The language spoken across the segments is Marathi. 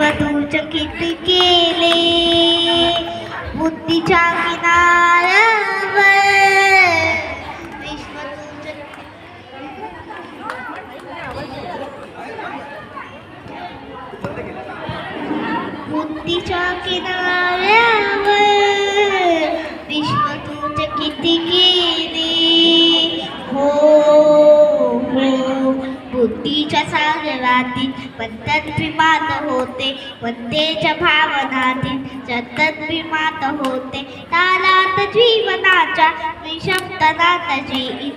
विश्व चकित केले. बुद्धीच्या किनाऱ्यावर. विश्व बुद्धीच्या किनाऱ्यावर. भक्तीच्या सागरातील पद्धत विमात होते वंदेच्या भावनातील सतत विमात होते. तालात जीवनाच्या निशब्दनात जी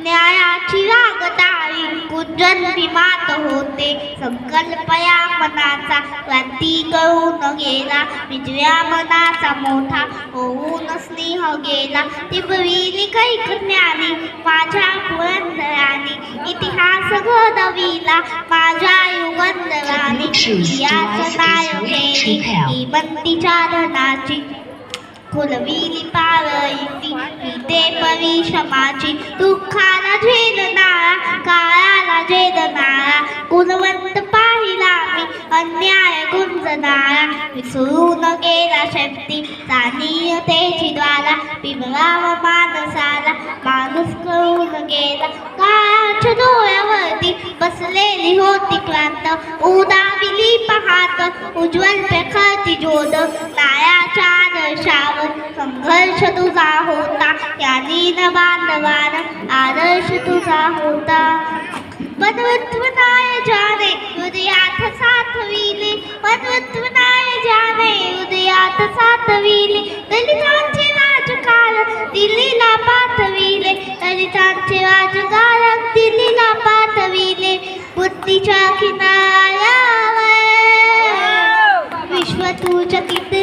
न्यायाची रागदारी कुंजन विमात होते. संकल्पया मनाचा क्रांती करून गेला विजया मनाचा मोठा होऊन स्नेह गेला. टिपविली कैक ज्ञानी माझ्या इतिहास घडविला माझ्या युगंधराने ही बंदीच्या धनाची. फुलविली पारईती ते परिश्रमाची दुःखाला झेलणारा काळाला झेलणारा गुणवंत पाहिला मी अन्याय गुंजणारा विसरून गेला शक्ती जाणीयतेची द्वारा बिमराव मानसाला माणूस करून गेला. काळाच्या डोळ्यावरती बसलेली होती क्रांत उदाविली पाहात उज्ज्वल प्रखरती ज्योत नायाच्या आदर्शावर संघर्ष तुझा होता यानी न बांधवान आदर्श तुझा होता पदवत्व नाय जाणे हृदयात साथविले पदवत्व नाय जाणे हृदयात साथविले दलितांचे राजकारण दिल्लीला पाठविले दलितांचे राजकारण दिल्लीला पाठविले बुद्धीच्या किनाऱ्यावर. विश्व तुझ्या कित